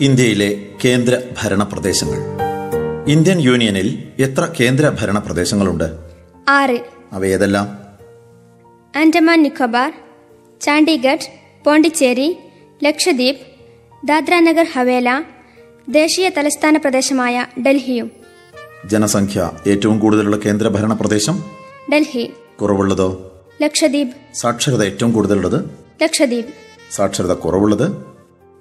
ഇന്ത്യയിലെ കേന്ദ്ര ഭരണ പ്രദേശങ്ങൾ. ഇന്ത്യൻ യൂണിയനിൽ എത്ര കേന്ദ്ര ഭരണ പ്രദേശങ്ങളുണ്ട്? ആറ്. അവ ഏതെല്ലാം ആൻഡമാൻ നിക്കോബാർ ചാണ്ഡീഗഡ് പോണ്ടിച്ചേരി ലക്ഷദ്വീപ് ദാദ്രാനഗർ ഹവേല ദേശീയ തലസ്ഥാന പ്രദേശമായ ഡൽഹിയും. ജനസംഖ്യ ഏറ്റവും കൂടുതലുള്ള കേന്ദ്ര ഭരണ പ്രദേശം? ഡൽഹി. കുറവുള്ളതോ? ലക്ഷദ്വീപ്. സാക്ഷരത ഏറ്റവും കൂടുതലുള്ളത്? ലക്ഷദ്വീപ്. സാക്ഷരത കുറവുള്ളത്?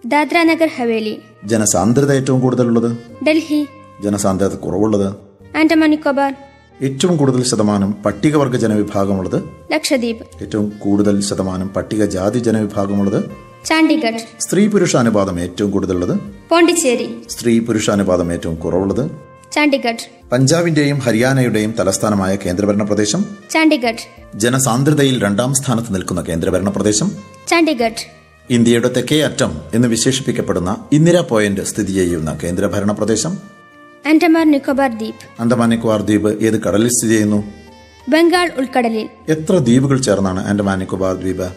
ദാദ്രാനഗർ ഹവേലി. ജനസാന്ദ്രത ഏറ്റവും കൂടുതലുള്ളത്? ഡൽഹി. ജനസാന്ദ്രത കുറവുള്ളത്? ആൻഡമാൻ നിക്കോബാർ ഏറ്റവും കൂടുതൽ ശതമാനം പട്ടികവർഗ ജനവിഭാഗമുള്ളത്? ലക്ഷദ്വീപ്. ഏറ്റവും കൂടുതൽ ശതമാനം പട്ടികജാതി ജനവിഭാഗമുള്ളത്? ചണ്ഡീഗഡ്. സ്ത്രീ പുരുഷ അനുപാതം ഏറ്റവും കൂടുതലുള്ളത്? പോണ്ടിച്ചേരി. സ്ത്രീ പുരുഷ അനുപാതം ഏറ്റവും കുറവുള്ളത്? ചണ്ഡീഗഡ്. പഞ്ചാബിന്റെയും ഹരിയാനയുടെയും തലസ്ഥാനമായ കേന്ദ്രഭരണ പ്രദേശം ചണ്ഡീഗഡ്. ജനസാന്ദ്രതയിൽ രണ്ടാം സ്ഥാനത്ത് നിൽക്കുന്ന കേന്ദ്രഭരണ പ്രദേശം ചാണ്ഡീഗഡ്. ഇന്ത്യയുടെ തെക്കേ അറ്റം എന്ന് വിശേഷിപ്പിക്കപ്പെടുന്ന ഇന്ദിര പോയിന്റ് സ്ഥിതി ചെയ്യുന്ന കേന്ദ്രഭരണ പ്രദേശം? ആൻഡമാൻ നിക്കോബാർ ദ്വീപ്. അന്തമാൻ നിക്കോബാർ ദ്വീപ് ഏത് കടലിൽ സ്ഥിതി ചെയ്യുന്നു? ബംഗാൾ ഉൾക്കടലിൽ. എത്ര ദ്വീപുകൾ ചേർന്നാണ് ആൻഡമാൻ നിക്കോബാർ ദ്വീപ്?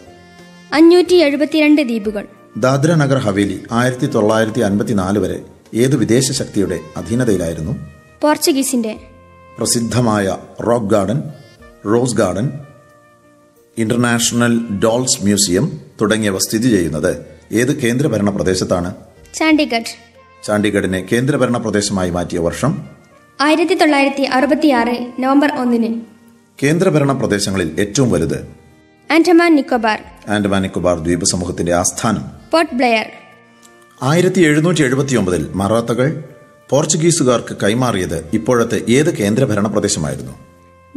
അഞ്ഞൂറ്റി എഴുപത്തിരണ്ട് ദ്വീപുകൾ. ദാദ്ര നഗർ ഹവേലി ആയിരത്തി തൊള്ളായിരത്തി അൻപത്തിനാല് വരെ ഏത് വിദേശ ശക്തിയുടെ അധീനതയിലായിരുന്നു? പോർച്ചുഗീസിന്റെ. പ്രസിദ്ധമായ rock garden rose garden international dolls museum തുടങ്ങിയവ സ്ഥിതി ചെയ്യുന്നത്. ഏത് കേന്ദ്രഭരണ പ്രദേശത്താണ്? ചാണ്ടിഗഡ് ചണ്ഡീഗഡിനെ കേന്ദ്രഭരണ പ്രദേശമായി മാറ്റിയ വർഷം? ആയിരത്തി തൊള്ളായിരത്തി അറുപത്തിയാറ് നവംബർ ഒന്നിന്. കേന്ദ്രഭരണ പ്രദേശങ്ങളിൽ ഏറ്റവും വലുത്? ആൻഡമാൻ നിക്കോബാർ. ആൻഡമാൻ നിക്കോബാർ ദ്വീപ് സമൂഹത്തിന്റെ ആസ്ഥാനം. Port Blair. ആയിരത്തി എഴുന്നൂറ്റി എഴുപത്തി ഒമ്പതിൽ മറാത്തകൾ പോർച്ചുഗീസുകാർക്ക് കൈമാറിയത് ഇപ്പോഴത്തെ ഏത് കേന്ദ്രഭരണ പ്രദേശമായിരുന്നു?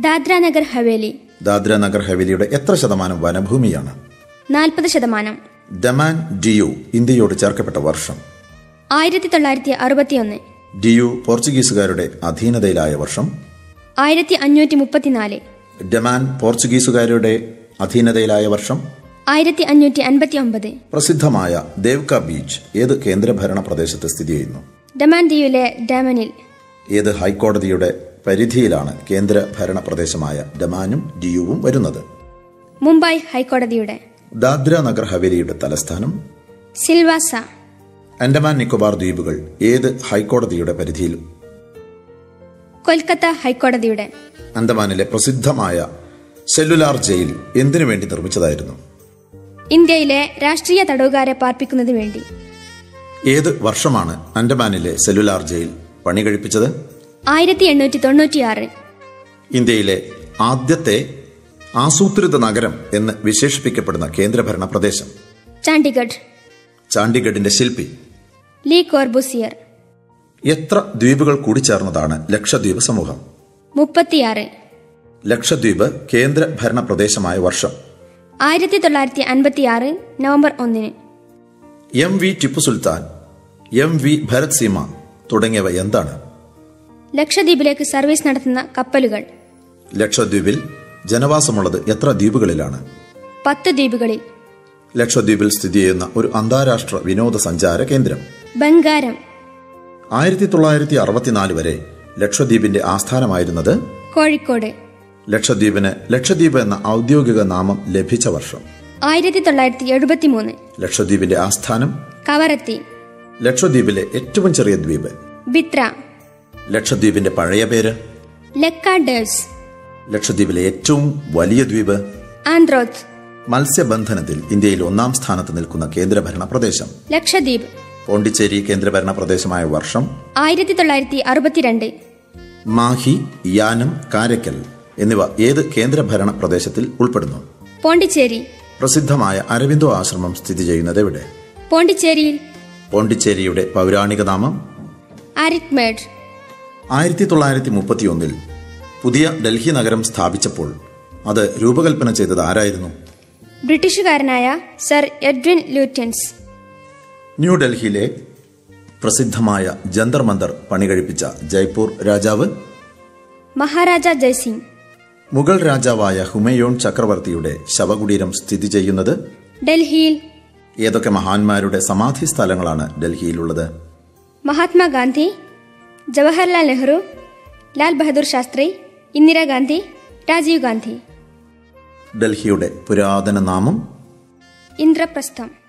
ദാദ്ര നഗർ ഹവേലി. ദാദ്ര നഗർ ഹവേലിയുടെ എത്ര ശതമാനം വനഭൂമിയാണ്? നാൽപ്പത് ശതമാനം. ഡമാൻ ഡിയു ഇന്ത്യയോട് ചേർക്കപ്പെട്ട വർഷം. ആയിരത്തി തൊള്ളായിരത്തി അറുപത്തിയൊന്ന് ഡിയു പോർച്ചുഗീസുകാരുടെ അധീനതയിലായ വർഷം. ആയിരത്തി അഞ്ഞൂറ്റി മുപ്പത്തിനാല് ഡമാൻ പോർച്ചുഗീസുകാരുടെ അധീനതയിലായ വർഷം. ആയിരത്തി അഞ്ഞൂറ്റി അൻപത്തി ഒമ്പത് പ്രസിദ്ധമായ ദേവ്ക ബീച്ച് ഏത് കേന്ദ്രഭരണ പ്രദേശത്ത് സ്ഥിതി ചെയ്യുന്നു? ഡമാൻ ദ്വീപിലെ ഡാമനിൽ ഏത് ഹൈക്കോടതിയുടെ പരിധിയിലാണ് കേന്ദ്ര ഭരണ പ്രദേശമായ ഡമാനും ഡിയുവും വരുന്നത്? മുംബൈ ഹൈക്കോടതിയുടെ. ദാദ്ര നഗർ ഹവേലിയുടെ തലസ്ഥാനം. സിൽവാസ. അൻഡമാൻ നിക്കോബാർ ദ്വീപുകൾ ഏത് ഹൈക്കോടതിയുടെ പരിധിയിൽ? കൊൽക്കത്ത ഹൈക്കോടതിയുടെ. അന്തമാനിലെ പ്രസിദ്ധമായ സെല്ലുലാർ ജയിൽ എന്തിനു വേണ്ടി നിർമ്മിച്ചതായിരുന്നു? ഇന്ത്യയിലെ രാഷ്ട്രീയ തടവുകാരെ പാർപ്പിക്കുന്നതിന് വേണ്ടി. ഏത് വർഷമാണ് അൻഡമാനിലെ സെല്ലുലാർ ജയിൽ പണി കഴിപ്പിച്ചത് ആയിരത്തി എണ്ണൂറ്റി തൊണ്ണൂറ്റിയാറ്. ഇന്ത്യയിലെ ആദ്യത്തെ ആസൂത്രിത നഗരം എന്ന് വിശേഷിപ്പിക്കപ്പെടുന്ന കേന്ദ്രഭരണ പ്രദേശം. ചാണ്ടിഗഡ് ചാണ്ടിഗഡിന്റെ ശില്പി. Le Corbusier. എത്ര ദ്വീപുകൾ കൂടിച്ചേർന്നതാണ് ലക്ഷദ്വീപ് സമൂഹം? മുപ്പത്തിയാറ്. ലക്ഷദ്വീപ് കേന്ദ്ര ഭരണ പ്രദേശമായ വർഷം. ആയിരത്തി തൊള്ളായിരത്തി അൻപത്തിയാറ് നവംബർ ഒന്നിന്. M V Tipu Sultan M V Bharat Seema തുടങ്ങിയവ എന്താണ്? ലക്ഷദ്വീപിലേക്ക് സർവീസ് നടത്തുന്ന കപ്പലുകൾ. ലക്ഷദ്വീപിൽ ജനവാസമുള്ളത് എത്ര ദ്വീപുകളിലാണ്? പത്ത് ദ്വീപുകളിൽ. ലക്ഷദ്വീപിൽ സ്ഥിതി ചെയ്യുന്ന ഒരു അന്താരാഷ്ട്ര വിനോദസഞ്ചാര കേന്ദ്രം. ബംഗാരം. ആയിരത്തി തൊള്ളായിരത്തി അറുപത്തിനാല് വരെ ലക്ഷദ്വീപിന്റെ ആസ്ഥാനമായിരുന്നത്? കോഴിക്കോട്. ലക്ഷദ്വീപിന് ലക്ഷദ്വീപ് എന്ന ഔദ്യോഗിക നാമം ലഭിച്ച വർഷം. ആയിരത്തി തൊള്ളായിരത്തി എഴുപത്തിമൂന്ന് ലക്ഷദ്വീപിന്റെ ആസ്ഥാനം? കവറത്തി ലക്ഷദ്വീപിലെ ഏറ്റവും ചെറിയ ദ്വീപ്? ബിത്ര. ലക്ഷദ്വീപിന്റെ പഴയ പേര്? ലെക്കാഡേഴ്സ് ലക്ഷദ്വീപിലെ ഏറ്റവും വലിയ ദ്വീപ് ആൻഡ്രോത്ത്. മത്സ്യബന്ധനത്തിൽ ഇന്ത്യയിൽ ഒന്നാം സ്ഥാനത്ത് നിൽക്കുന്ന കേന്ദ്രഭരണ പ്രദേശം. ലക്ഷദ്വീപ്. പോണ്ടിച്ചേരി കേന്ദ്രഭരണ പ്രദേശമായ വർഷം ആയിരത്തി തൊള്ളായിരത്തി അറുപത്തിരണ്ട് മാഹി യാനം കാരക്കൽ എന്നിവ ഏത് കേന്ദ്രഭരണ പ്രദേശത്തിൽ ഉൾപ്പെടുന്നു? പോണ്ടിച്ചേരി. പ്രസിദ്ധമായ അരവിന്ദോ ആശ്രമം സ്ഥിതി ചെയ്യുന്നത് എവിടെ? പോണ്ടിച്ചേരിയിൽ. പോണ്ടിച്ചേരിയുടെ പൗരാണിക നാമം? ആയിരത്തി തൊള്ളായിരത്തി മുപ്പത്തിയൊന്നിൽ പുതിയ ഡൽഹി നഗരം സ്ഥാപിച്ചപ്പോൾ അത് രൂപകൽപ്പന ചെയ്തത് ആരായിരുന്നു? ബ്രിട്ടീഷുകാരനായ സർ എഡ്വിൻ ലൂറ്റൻസ് ന്യൂഡൽഹിയിലെ പ്രസിദ്ധമായ ജന്തർ മന്ദർ പണികഴിപ്പിച്ച ജയ്പൂർ രാജാവ് മഹാരാജ ജയ്സിംഗ്. മുഗൾ രാജാവായ ഹുമയോൺ ചക്രവർത്തിയുടെ ശവകുടീരം സ്ഥിതി ചെയ്യുന്നത് ഡൽഹിയിൽ. ഏതൊക്കെ മഹാന്മാരുടെ സമാധി സ്ഥലങ്ങളാണ് ഡൽഹിയിലുള്ളത് മഹാത്മാഗാന്ധി ജവഹർലാൽ നെഹ്റു ലാൽ ബഹദൂർ ശാസ്ത്രി ഇന്ദിരാഗാന്ധി രാജീവ് ഗാന്ധി. ഡൽഹിയുടെ പുരാതന നാമം ഇന്ദ്രപ്രസ്ഥം.